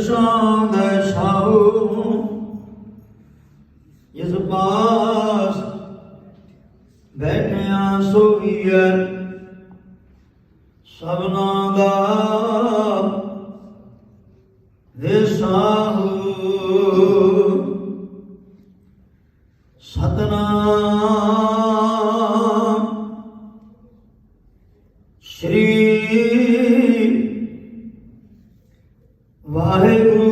ਦਰਸ਼ਨ ਦਸ਼ਾਉ ਇਸ ਪਾਸ ਬੈਠਿਆ ਸੋਈਐ ਸਭਨਾ ਦਾ ਵਿਸਾਹੂ ਸਤਨਾਮ। ਸ਼੍ਰੀ ਵਾਹਿਗੁਰੂ।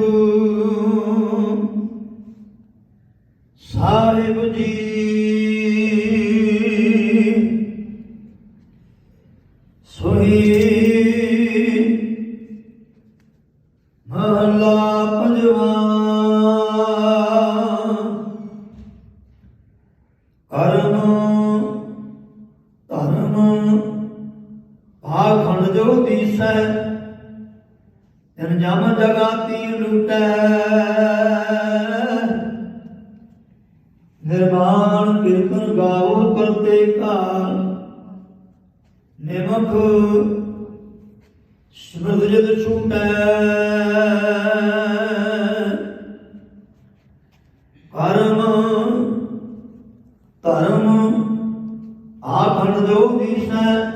ਸਾਹਿਬ ਜੀ ਸੋਈ ਮਹਲਾ ਪੰਜਵਾ। ਕਰਮ ਧਰਮ ਆਖਣ ਜੋ ਦੀਸੈ ਤਿਨ ਜਮ ਜਗਾਤੀ ਲੁਟੈ। ਨਿਰਮਾਣ ਕੀਰਤਨ ਗਾਵੋ ਕਰਤੇ ਕਾਲ ਨਿਮਖ ਸਮਰਦ ਜਦ ਛੂਟੈ। ਕਰਮ ਧਰਮ ਆਖਣ ਜੋ ਦੀਸੈ।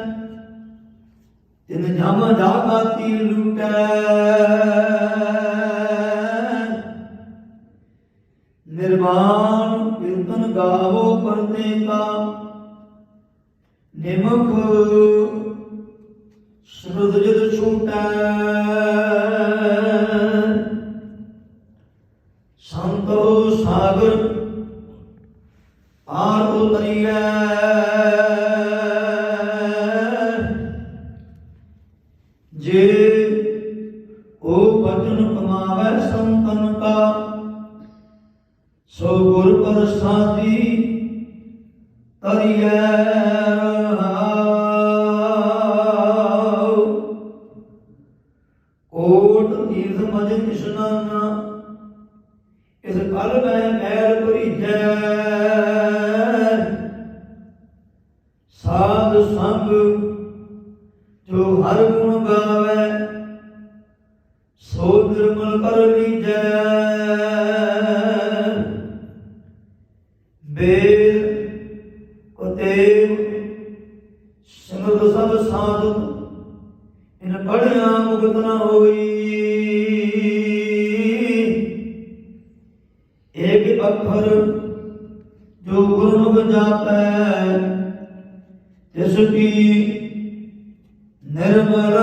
ਤਿਨ ਜਮ ਜਾਗਾਤੀ ਲੁਟੈ। ਗਾਵੋ ਨਿਮਖ ਸਮਰਦ ਜਦ ਛੂਟੈ, ਸੰਤੋ ਸਾਗਰ ਆਰ ਉਤਰੀਐ। ਜੇ ਉਹ ਬਚਨ ਕਮਾਵੇ ਸੰਤਨ ਕਾ, ਸੋ ਗੁਰ ਪ੍ਰਸਾਦੀ ਤਰੀਐ ਰਹਾਉ। ਕੋਟ ਤੀਰਥ ਮਜ ਇਸ਼ਨਾਨਾ ਇਸ ਕਲ ਮੈਂ ਮੈਲ ਭਰੀਜੈ ਸਾਧ ਸੰਗ ਜੋ ਹਰ ਗੁਣ ਗਾਵੇ, ਸੋ ਨਿਰਮਲ ਕਰ ਲੀਜੈ ਬੇਦ ਸਭ ਸਾਧਕ ਇਨ ਪੜਿਆ ਮੁਕਤ ਨ ਹੋਈ। ਏਕ ਅੱਖਰ ਜੋ ਗੁਰਮੁਖ ਜਾਪੈ ਤਿਸ ਕੀ ਨਿਰਮਲ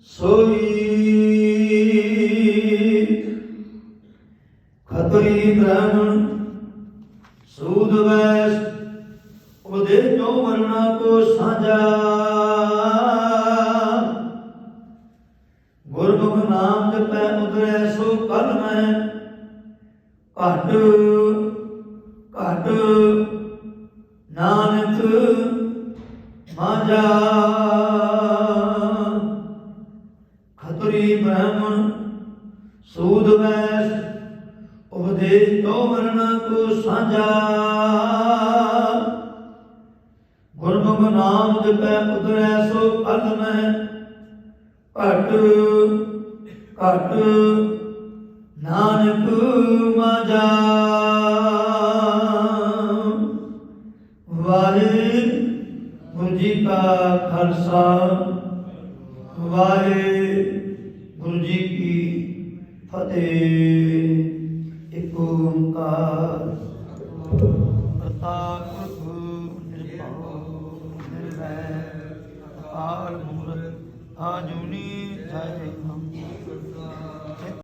ਸੋਈ। ਖਤਰੀ ਬ੍ਰਾਹਮਣ ਸੂਦ ਵੈਸ ਉਹਦੇ ਜੋ ਵਰਣਾ ਕੋ ਸਾਜਾ ਗੁਰਮੁਖ ਨਾਮ ਜਪੈ ਉਦਰੈ, ਸੋ ਕਲ ਮੈਂ ਘਟ ਘਟ ਨਾਨਕ ਮਾਜਾ ਖਤਰੀ ਬ੍ਰਾਹਮਣ ਸੂਦ ਵੈਸ ਉਪਦੇਸ਼ ਤੋ ਵਰਣ ਕੋ ਸਾਂਝਾ। ਨਾਮ ਜਪੈ ਉਤਰੈ ਸੋ ਫਲ ਮੈਂ ਘਟ ਘਟ ਨਾਨਕ ਮਾਜਾ ਵਾਹਿਗੁਰੂ ਜੀ ਕਾ ਖਾਲਸਾ ਵਾਹਿਗੁਰੂ ਜੀ ਕੀ ਫਤਿਹ। ਇੱਕ ਓੰਕਾਰ ਕਰਤਾ આજની થાય